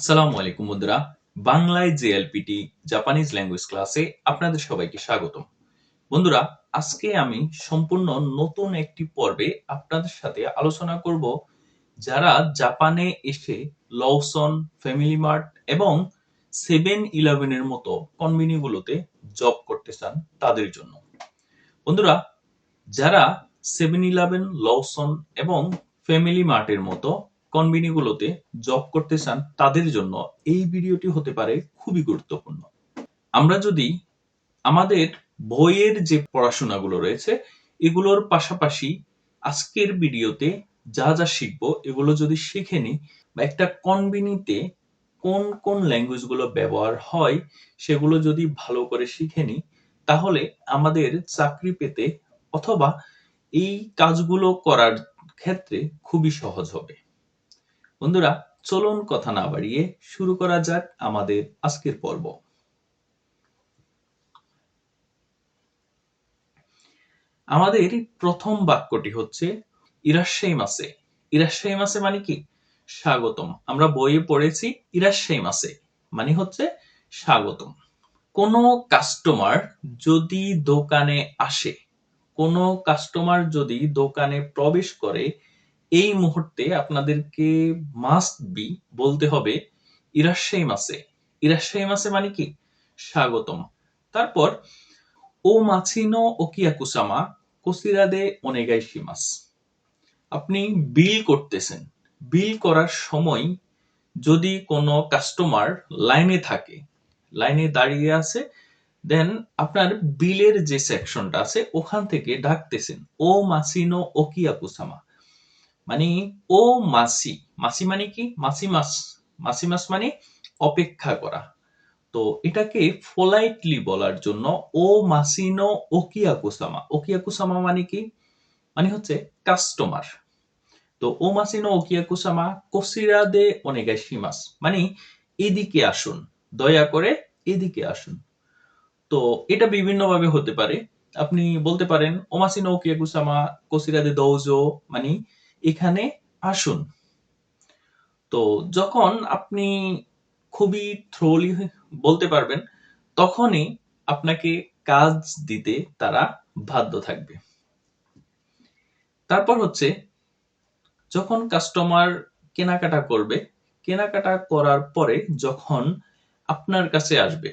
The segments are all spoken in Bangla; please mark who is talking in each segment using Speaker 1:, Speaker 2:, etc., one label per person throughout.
Speaker 1: আসসালামু আলাইকুম বন্ধুরা বাংলায় জেএলপিটি জাপানিজ ল্যাঙ্গুয়েজ ক্লাসে আপনাদের সবাইকে স্বাগতম। বন্ধুরা, আজকে আমি সম্পূর্ণ নতুন একটি পর্বে আপনাদের সাথে আলোচনা করব যারা জাপানে এসে লওসন ফ্যামিলি মার্ট এবং সেভেন ইলেভেনের মতো কনভিনিগুলোতে জব করতে চান তাদের জন্য। বন্ধুরা, যারা সেভেন ইলেভেন লওসন এবং ফ্যামিলি মার্টের মতো কনভিনিগুলোতে জব করতে চান তাদের জন্য এই ভিডিওটি হতে পারে খুবই গুরুত্বপূর্ণ। আমরা যদি আমাদের বইয়ের যে পড়াশোনাগুলো রয়েছে, এগুলোর পাশাপাশি আজকের ভিডিওতে যা যা শিখব, এগুলো যদি শিখে নিই, বা একটা কনভিনিতে কোন কোন ল্যাঙ্গুয়েজগুলো ব্যবহার হয়, সেগুলো যদি ভালো করে শিখে নিই, তাহলে আমাদের চাকরি পেতে অথবা এই কাজগুলো করার ক্ষেত্রে খুবই সহজ হবে। বন্ধুরা, চলুন কথা না বাড়িয়ে শুরু করা যাক আমাদের আজকের পর্ব। আমাদের প্রথম বাক্যটি হচ্ছে ইরাশ্বাই মাসে ইরাশ্বাই মাসে মানে কি? স্বাগতম। আমরা বইয়ে পড়েছি ইরাশ্বাই মাসে মানে হচ্ছে স্বাগতম। কোনো কাস্টমার যদি দোকানে আসে, কোনো কাস্টমার যদি দোকানে প্রবেশ করে এই মুহূর্তে আপনাদেরকে মাস্ট বি বলতে হবে ইরাশ্বাই মাসে। ইরাশ্বাই মাসে মানে কি? স্বাগতম। তারপর, ও মাছিনো ওকিয়াকুসামা কোসিরাদে অনেগাই শিমাস আপনি বিল করতেছেন। বিল করার সময় যদি কোনো কাস্টমার লাইনে থাকে, লাইনে দাঁড়িয়ে আছে দেন আপনার বিলের যে সেকশনটা আছে, ওখান থেকে ডাকতেছেন, ও মাসিনো ওকিয়াকুসামা মানে ও মাসি মাসি মানে কি? মাসি মাস মাসি মাস মানে অপেক্ষা করা। তো এটাকে ফোলাইটলি বলার জন্য ও মাসিনো ওকিয়াকুসামা ওকিয়াকুসামা মানে কি? মানে হচ্ছে কাস্টমার তো ও মাসিনো ওকিয়াকুসামা কোসিরা দে অনেগাই শিমাস মানে এদিকে আসুন, দয়া করে এদিকে আসুন। তো এটা বিভিন্নভাবে হতে পারে। আপনি বলতে পারেন ওমাসিনো ওকিয়াকুসামা কোসিরা দে দৌজো মানে এখানে আসুন। তো যখন আপনি খুবই থ্রোলি বলতে পারবেন, তখনই আপনাকে কাজ দিতে তারা বাধ্য থাকবে। তারপর হচ্ছে, যখন কাস্টমার কেনাকাটা করবে, কেনাকাটা করার পরে যখন আপনার কাছে আসবে,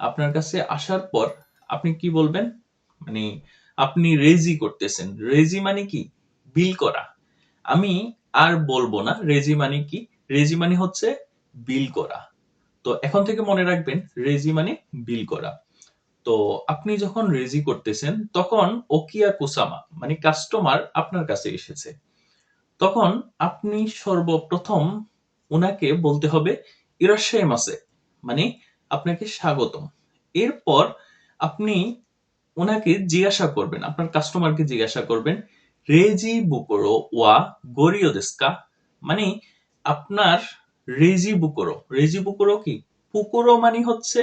Speaker 1: আপনার কাছে আসার পর আপনি কি বলবেন? মানে আপনি রেজি করতেছেন। রেজি মানে কি? বিল করা। আমি আর বলব না রেজি মানে কি? রেজি মানে হচ্ছে বিল করা। তো এখন থেকে মনে রাখবেন, রেজি মানে বিল করা। তো আপনি যখন রেজি করতেছেন, তখন ওকিয়া কুসামা মানে কাস্টমার আপনার কাছে এসেছে। তখন আপনি সর্বপ্রথম ওনাকে বলতে হবে ইরাশাই মাসে মানে আপনাকে স্বাগতম। এরপর আপনি ওনাকে জিজ্ঞাসা করবেন, আপনার কাস্টমারকে জিজ্ঞাসা করবেন, রেজি বুকোরো ওয়া গরিও দেস্কা? মানে আপনার রেজি বুকোরো রেজি বুকোরো কি? পুকুরো মানে হচ্ছে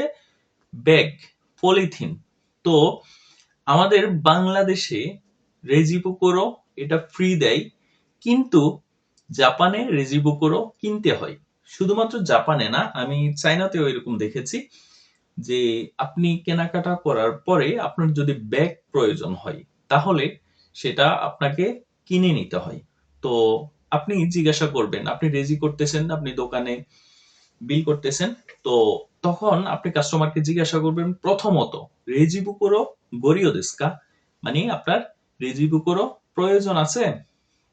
Speaker 1: ব্যাগ, পলিথিন। তো আমাদের বাংলাদেশে রেজি পুকুরো এটা ফ্রি দেয়, কিন্তু জাপানে রেজি বুকোরো কিনতে হয়। শুধুমাত্র জাপানে না, আমি চাইনাতেও এরকম দেখেছি। যে আপনি কেনাকাটা করার পরে আপনার যদি ব্যাগ প্রয়োজন হয়, তাহলে সেটা আপনাকে কিনে নিতে হয়। তো আপনি জিজ্ঞাসা করবেন, আপনি রেজি করতেছেন, আপনি দোকানে বিল করতেছেন, তো তখন আপনি কাস্টমারকে জিজ্ঞাসা করবেন প্রথমত, রেজি বুকুরো গরিও দেস্কা? মানে আপনার রেজি বুকুরো প্রয়োজন আছে?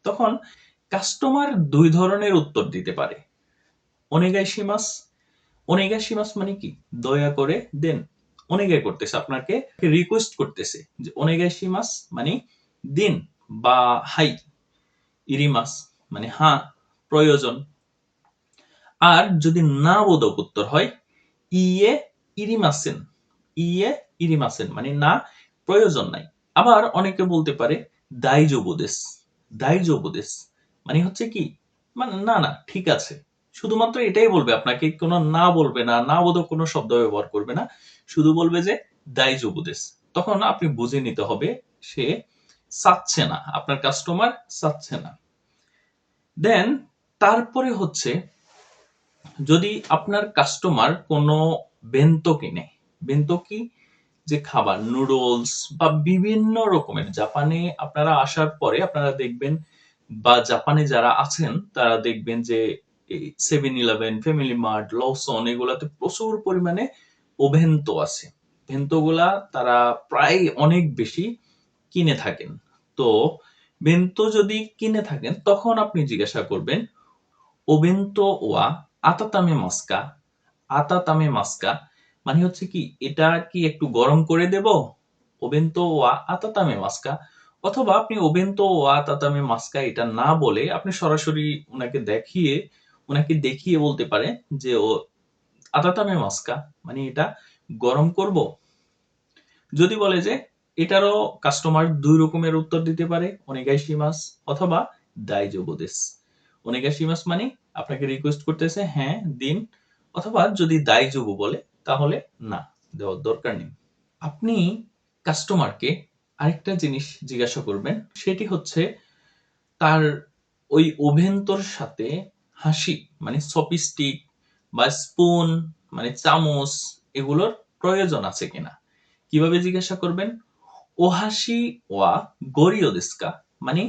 Speaker 1: তখন কাস্টমার দুই ধরনের উত্তর দিতে পারে। অনেগাই সীমাস অনেগাই সীমাস মানে কি? দয়া করে দেন। অনেগাই করতেছে, আপনাকে রিকোয়েস্ট করতেছে যে সীমাস মানে দিন বা হাই ইরিমাস মানে হ্যাঁ প্রয়োজন। আর যদি না বোধক উত্তর হয় ইয়ে ইরিমাসেন ইয়ে ইরিমাসেন মানে না, প্রয়োজন নাই। আবার অনেকে বলতে পারে দাইজোবুদেশ উপদেশ মানে হচ্ছে কি? মানে না না, ঠিক আছে। শুধুমাত্র এটাই বলবে, আপনাকে কোনো না বলবে না না বোধক কোনো শব্দ ব্যবহার করবে না, শুধু বলবে যে দাইজোবুদেশ তখন আপনি বুঝে নিতে হবে, সে চাচ্ছে না, আপনার কাস্টমার চাচ্ছে না। দেন তারপরে হচ্ছে, যদি আপনার কাস্টমার কোনো বেন্তো কিনে, বেন্তো কি? যে খাবার নুডলস বা বিভিন্ন রকমের, জাপানে আপনারা আসার পরে আপনারা দেখবেন বা জাপানে যারা আছেন, তারা দেখবেন যে seven eleven family mart Lawson এগুলাতে প্রচুর পরিমাণে ওভেন্তো আছে। ভেন্টোগুলা তারা প্রায় অনেক বেশি কিনে থাকেন। তো বেন্তো যদি কিনে থাকেন, তখন আপনি জিজ্ঞাসা করবেন ওবেন্তো ওয়া আতাতামে মাস্কা? আতাতামে মাস্কা মানে হচ্ছে কি, এটা কি একটু গরম করে দেব? ওবেন্তো ওয়া আতাতামে মাস্কা? অথবা আপনি ওবেন্তো ওয়া আতাতামে মাস্কা এটা না বলে আপনি সরাসরি ওনাকে দেখিয়ে ওনাকে দেখিয়ে বলতে পারে যে ও, আতাতামে মাস্কা মানে এটা গরম করব। যদি বলে যে এটারও কাস্টমার দুই রকমের উত্তর দিতে পারে অনেগাইশিমাস অথবা দাইজোবোদেস অনেগাইশিমাস মানে আপনাকে রিকোয়েস্ট করতেছে হ্যাঁ দিন। অথবা যদি দাইজোবু বলে, তাহলে না, দেওয়ার দরকার নেই। আপনি কাস্টমারকে আরেকটা জিনিস জিজ্ঞাসা করবেন, সেটি হচ্ছে তার ওই ওভেন্তর সাথে হাসি মানে সপিস্টিক বা স্পুন মানে চামচ এগুলোর প্রয়োজন আছে কিনা? কীভাবে জিজ্ঞাসা করবেন? ওহাসি ওয়া গরিও দেস্কা মানে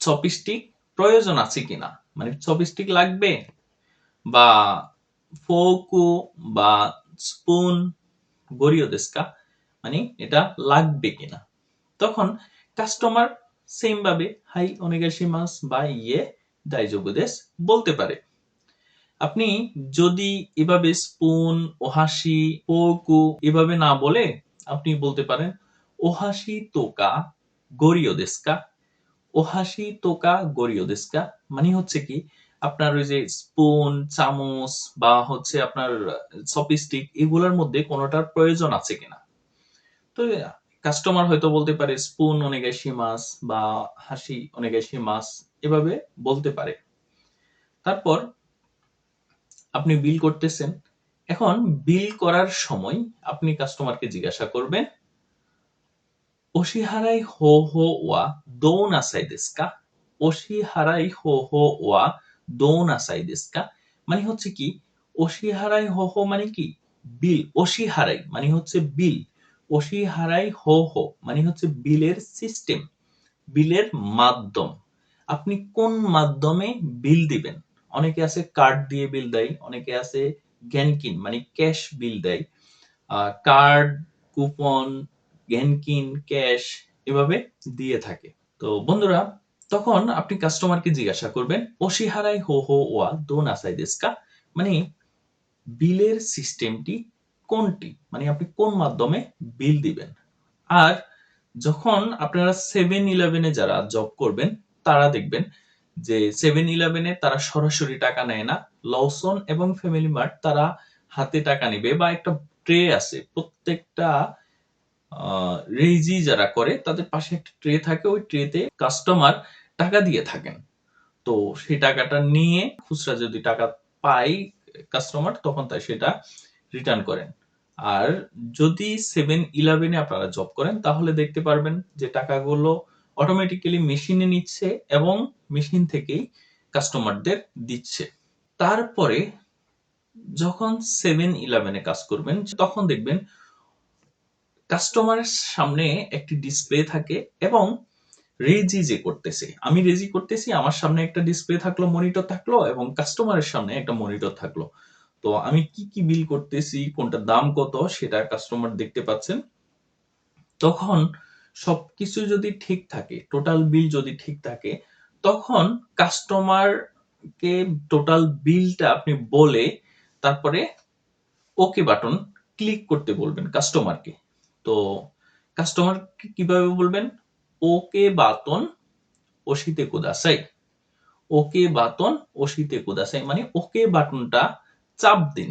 Speaker 1: চপিস্টিক প্রয়োজন আছে কিনা? মানে চপিস্টিক লাগবে বা ফোকু বা স্পুন গরিও দেস্কা মানে এটা লাগবে কিনা? তখন কাস্টমার সেম ভাবে হাই অনেগাশিমাস বা ইয়ে দাইজোবুদেস বলতে পারে। আপনি যদি এভাবে স্পুন ওহাসি, পোকু এভাবে না বলে আপনি বলতে পারেন, ওহাসি তোকা গরিও দেস্কা ওহাসি তোকা গরিও দেস্কা মানে হচ্ছে কি, আপনার ওই যে স্পুন চামচ বা হচ্ছে আপনার সপিস্টিক এগুলোর মধ্যে কোনোটার প্রয়োজন আছে কিনা। তো কাস্টমার হয়তো বলতে পারে স্পুন অনেগাইশি মাছ বা হাসি অনেগাইশি মাছ এভাবে বলতে পারে। তারপর আপনি বিল করতেছেন। এখন বিল করার সময় আপনি কাস্টমারকে জিজ্ঞাসা করবেন ওশিহারাই হো হো ওয়া দোন আসাই দেস্কা ওশিহারাই হো হো ওয়া দোন আসাই দেস্কা মানে হচ্ছে কি? ওশিহারাই হো হো মানে কি? বিল ওশিহারাই মানে হচ্ছে বিল ওশিহারাই হো হো মানে হচ্ছে বিলের সিস্টেম বিলের মাধ্যম। আপনি কোন মাধ্যমে বিল দিবেন? অনেকে আছে কার্ড দিয়ে বিল দেয়, অনেকে আছে গ্যানকিন মানে ক্যাশ বিল দেয়। কার্ড কুপন গ্যানকিন ক্যাশ এভাবে দিয়ে থাকে। তো বন্ধুরা, তখন আপনি কাস্টমারকে জিজ্ঞাসা করবেন ওশিহারাই হো হো ওয়া, দোন আসাই দেস্কা মানে বিলের সিস্টেমটি কোনটি? মানে আপনি কোন মাধ্যমে বিল দিবেন? আর যখন আপনারা সেভেন ইলেভেনে যারা জব করবেন, তারা দেখবেন যে সেভেন ইলেভেনে তারা সরাসরি টাকা নেয় না। লসন এবং ফ্যামিলি মার্ট তারা হাতে টাকা নেবে বা একটা ট্রে আছে। প্রত্যেকটা রেজি যারা করে, তাদের পাশে একটা ট্রে থাকে। ওই ট্রেতে কাস্টমার টাকা দিয়ে থাকেন। তো সেই টাকাটা নিয়ে খুচরা যদি টাকা পাই কাস্টমার তখন তাই সেটা রিটার্ন করেন। আর যদি সেভেন ইলেভেনে আপনারা জব করেন, তাহলে দেখতে পারবেন যে টাকাগুলো অটোমেটিক্যালি মেশিনে নিচ্ছে এবং মেশিন থেকেই কাস্টমারদের দিচ্ছে। তারপরে যখন সেভেন ইলেভেনে কাজ করবেন, তখন দেখবেন কাস্টমারের সামনে একটি ডিসপ্লে থাকে এবং রেজি যে করতেছে, আমি রেজি করতেছি, আমার সামনে একটা ডিসপ্লে থাকল মনিটর থাকল এবং কাস্টমারের সামনে একটা মনিটর থাকল। তো আমি কি কি বিল করতেছি, কোনটা দাম কত, সেটা কাস্টমার দেখতে পাচ্ছেন। তখন সবকিছু যদি ঠিক থাকে টোটাল বিল যদি ঠিক থাকে, তখন কাস্টমারকে টোটাল বিলটা আপনি বলে তারপরে ওকে বাটন ক্লিক করতে বলবেন কাস্টমারকে তো কাস্টমার কীভাবে বলবেন? ওকে বাতন ওশিতে কুদাসাই। ওকে বাতন ওশিতে কুদাসাই মানে ওকে বাটনটা চাপ দিন।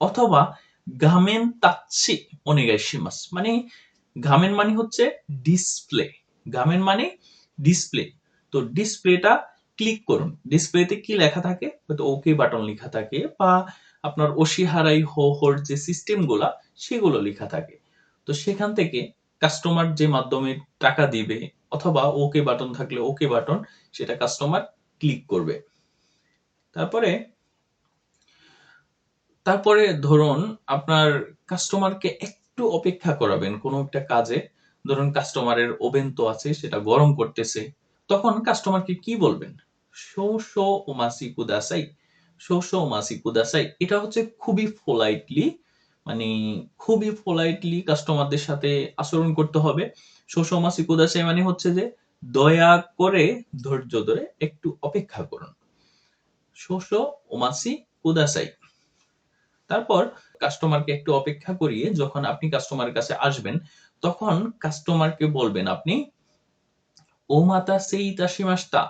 Speaker 1: অথবা গামেন তাচ্ছি অনেগাইশিমাস। মানে গামেন মানে হচ্ছে ডিসপ্লে গামেন মানে ডিসপ্লে তো ডিসপ্লেটা ক্লিক করুন। ডিসপ্লেতে কি লেখা থাকে? হয়তো ওকে বাটন লেখা থাকে বা আপনার ওশিহারাই হো হোর যে সিস্টেমগুলা সেগুলো লেখা থাকে। তো সেখান থেকে কাস্টমার যে মাধ্যমে টাকা দিবে অথবা ওকে বাটন থাকলে ওকে বাটন সেটা কাস্টমার ক্লিক করবে। তারপরে তারপরে ধরুন আপনার কাস্টমারকে একটু অপেক্ষা করাবেন কোনো একটা কাজে। ধরুন কাস্টমারের ওভেন তো আছে, সেটা গরম করতেছে। তখন কাস্টমারকে কি বলবেন? শো শো ওমাসি কুদাসাই। শো শো এটা হচ্ছে খুবই পোলাইটলি মানে খুবই পোলাইটলি কাস্টমারদের সাথে আচরণ করতে হবে। শো শো ওমাসি কুদাসাই মানে হচ্ছে যে দয়া করে, ধৈর্য ধরে একটু অপেক্ষা করুন। শো শো ওমাসি কুদাসাই। তারপর কাস্টমারকে একটু অপেক্ষা করিয়ে যখন আপনি কাস্টমারের কাছে আসবেন, তখন কাস্টমারকে বলবেন আপনি, ও মাতা সেই ইতাশিমাস্তা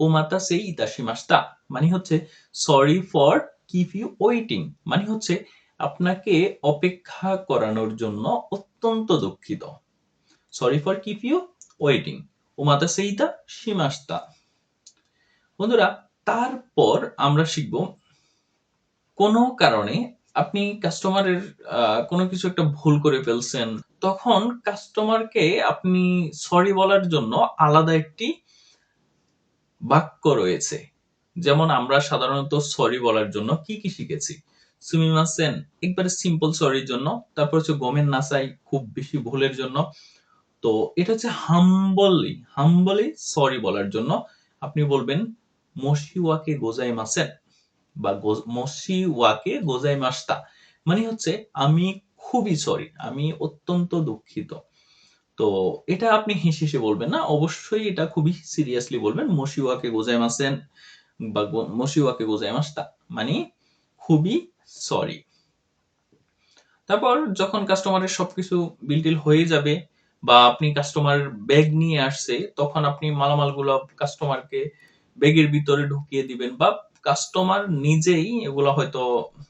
Speaker 1: ও মাতা সেই ইতাশিমাস্তা মানে হচ্ছে sorry for keep you waiting মানে হচ্ছে, আপনাকে অপেক্ষা করানোর জন্য অত্যন্ত দুঃখিত। Sorry for keep you waiting ও মাতা সেইটা সীমাস্তা বন্ধুরা, তারপর আমরা শিখব কোনো কারণে আপনি কাস্টমারের কোনো কিছু একটা ভুল করে ফেলছেন, তখন কাস্টমারকে আপনি সরি বলার জন্য আলাদা একটি বাক্য রয়েছে। যেমন আমরা সাধারণত সরি বলার জন্য কি কি শিখেছি? সুমিমাসেন একবারে সিম্পল সরির জন্য, তারপর হচ্ছে গোমেন নাসাই, খুব বেশি ভুলের জন্য। তো এটা হচ্ছে হাম্বলি হাম্বলি সরি বলার জন্য আপনি বলবেন মশিওয়াকে গোজাই মাসেন বা মসি ওয়াকে গোজাই মাস্তা। মানে হচ্ছে, আমি খুবই সরি আমি অত্যন্ত দুঃখিত। তো এটা আপনি হেসে হেসে বলবেন না, অবশ্যই এটা খুবই সিরিয়াসলি বলবেন মশিওয়াকে গোজাই মাসেন বা মশিওয়াকে গোজাই মাস্তা। মানে খুবই সরি তারপর যখন কাস্টমারের সবকিছু বিলটিল হয়ে যাবে বা আপনি কাস্টমার ব্যাগ নিয়ে আসছে, তখন আপনি মালামালগুলো কাস্টমারকে ব্যাগের ভিতরে ঢুকিয়ে দিবেন বা কাস্টমার নিজেই এগুলো হয়তো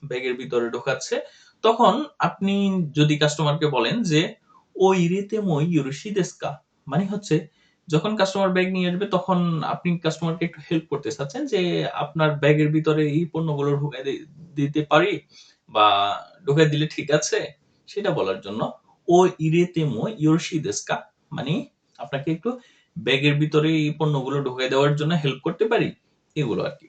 Speaker 1: ব্যাগের ভিতরে ঢোকাচ্ছে, তখন আপনি যদি কাস্টমারকে বলেন যে ও ইরেতে মই ইউরুশি দেস্কা মানে হচ্ছে, যখন কাস্টমার ব্যাগ নিয়ে আসবে, তখন আপনি কাস্টমারকে একটু হেল্প করতে চাচ্ছেন যে, আপনার ব্যাগের ভিতরে এই পণ্যগুলো ঢুকাই দিতে পারি বা ঢুকাই দিলে ঠিক আছে? সেটা বলার জন্য, ও ইরেতে মো দেস্কা মানে আপনাকে একটু ব্যাগের ভিতরে এই পণ্যগুলো ঢুকাই দেওয়ার জন্য হেল্প করতে পারি, এগুলো আর কি।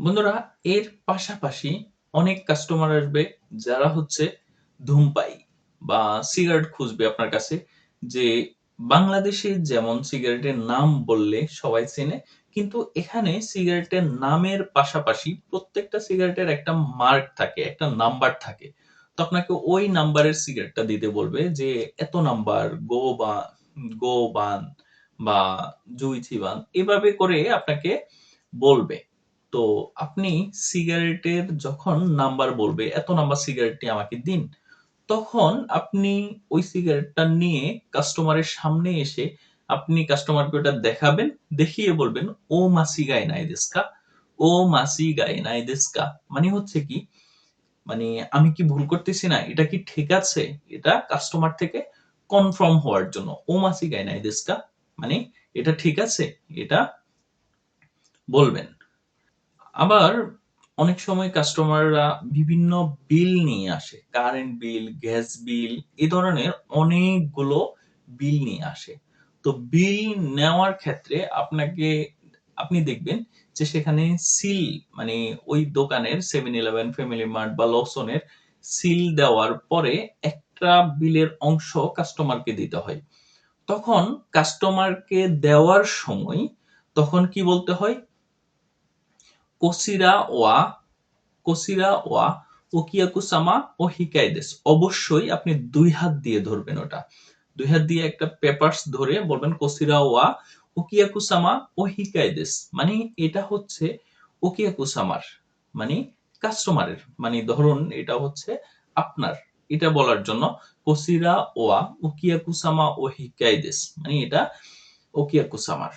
Speaker 1: বন্ধুরা, এর পাশাপাশি অনেক কাস্টমার আসবে যারা হচ্ছে ধূমপাই বা সিগারেট খুঁজবে আপনার কাছে। যে বাংলাদেশে যেমন সিগারেটের নাম বললে সবাই চেনে, কিন্তু এখানে সিগারেটের নামের পাশাপাশি প্রত্যেকটা সিগারেটের একটা মার্ক থাকে, একটা নাম্বার থাকে। তো আপনাকে ওই নাম্বারের সিগারেটটা দিতে বলবে যে, এত নাম্বার গো বা, গো বান বা জুইচি বান এভাবে করে আপনাকে বলবে। তো আপনি সিগারেটের যখন নাম্বার বলবে, এত নাম্বার সিগারেটটি আমাকে দিন, তখন আপনি ওই সিগারেটটা নিয়ে কাস্টমারের সামনে এসে আপনি কাস্টমারকে ওটা দেখাবেন, দেখিয়ে বলবেন, ও মাসি গায়ে নাই দেস্কা ও মাসি গায়ে নাই দেস্কা মানে হচ্ছে কি মানে আমি কি ভুল করতেছি না? এটা কি ঠিক আছে? এটা কাস্টমার থেকে কনফার্ম হওয়ার জন্য। ও মাসি গায়ে নাই দেস্কা মানে এটা ঠিক আছে? এটা বলবেন। আবার অনেক সময় কাস্টমাররা বিভিন্ন বিল নিয়ে আসে কারেন্ট বিল গ্যাস বিল এ ধরনের অনেকগুলো বিল নিয়ে আসে। তো বিল নেওয়ার ক্ষেত্রে আপনাকে, আপনি দেখবেন যে সেখানে সিল মানে ওই দোকানের সেভেন ইলেভেন ফ্যামিলি মার্ট বা লসনের সিল দেওয়ার পরে একটা বিলের অংশ কাস্টমারকে দিতে হয়। তখন কাস্টমারকে দেওয়ার সময় তখন কি বলতে হয়? কোসিরা ওয়া কোসিরা ওয়া ওকিয়াকুসামা ও হিকাইদেস অবশ্যই আপনি দুই হাত দিয়ে ধরবেন ওটা দুই হাত দিয়ে একটা পেপারস ধরে বলবেন কোসিরা ওয়া ওকিয়াকুসামা ও হিকাইদেস মানে এটা হচ্ছে ওকিয়াকুসামার মানে কাস্টমারের মানে ধরুন এটা হচ্ছে আপনার এটা বলার জন্য কোসিরা ওয়া ওকিয়াকুসামা ও হিকাইদেস মানে এটা ওকিয়াকুসামার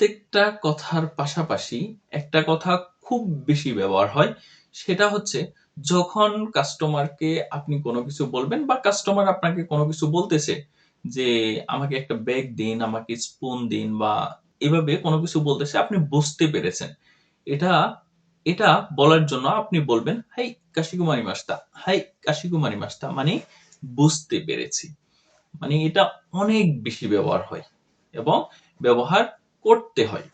Speaker 1: প্রত্যেকটা কথার পাশাপাশি একটা কথা খুব বেশি ব্যবহার হয়, সেটা হচ্ছে যখন কাস্টমারকে আপনি কোনো কিছু বলবেন বা কাস্টমার আপনাকে কোনো কিছু বলতেছে যে আমাকে একটা ব্যাগ দিন, আমাকে স্পুন দিন বা এভাবে কোনো কিছু বলতেছে, আপনি বুঝতে পেরেছেন। এটা এটা বলার জন্য আপনি বলবেন, হাই কাশিকুমারি মাস্তা, হাই কাশিকুমারি মাস্তা মানে বুঝতে পেরেছি। মানে এটা অনেক বেশি ব্যবহার হয় এবং ব্যবহার করতে হয়।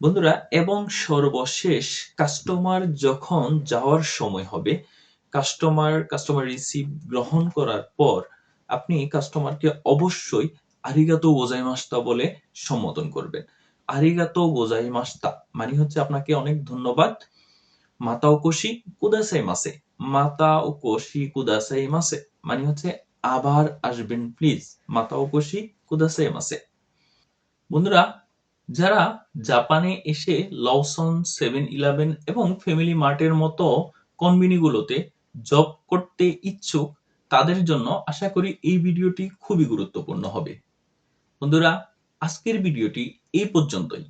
Speaker 1: বন্ধুরা, এবং সর্বশেষ কাস্টমার যখন যাওয়ার সময় হবে কাস্টমার কাস্টমার রিসিভ গ্রহণ করার পর আপনি কাস্টমারকে অবশ্যই আরিগাতো গোজাইমাস্তা বলে সম্বোধন করবেন। আরিগাতো গোজাইমাস্তা মানে হচ্ছে আপনাকে অনেক ধন্যবাদ। মাতা ওকোশি কুদাসাই মাসে। মাতা ওকোশি কুদাসাই মাসে মানে হচ্ছে আবার আসবেন প্লিজ মাতা ওকোশি কুদাসাই মাসে। বন্ধুরা, যারা জাপানে এসে লওসন, সেভেন ইলেভেন এবং ফ্যামিলি মার্টের মতো কনভিনিগুলোতে জব করতে ইচ্ছুক, তাদের জন্য আশা করি এই ভিডিওটি খুবই গুরুত্বপূর্ণ হবে। বন্ধুরা, আজকের ভিডিওটি এই পর্যন্তই।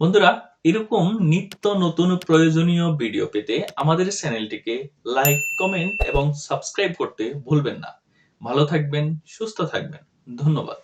Speaker 1: বন্ধুরা, এরকম নিত্য নতুন প্রয়োজনীয় ভিডিও পেতে আমাদের চ্যানেলটিকে লাইক, কমেন্ট এবং সাবস্ক্রাইব করতে ভুলবেন না। ভালো থাকবেন, সুস্থ থাকবেন। ধন্যবাদ।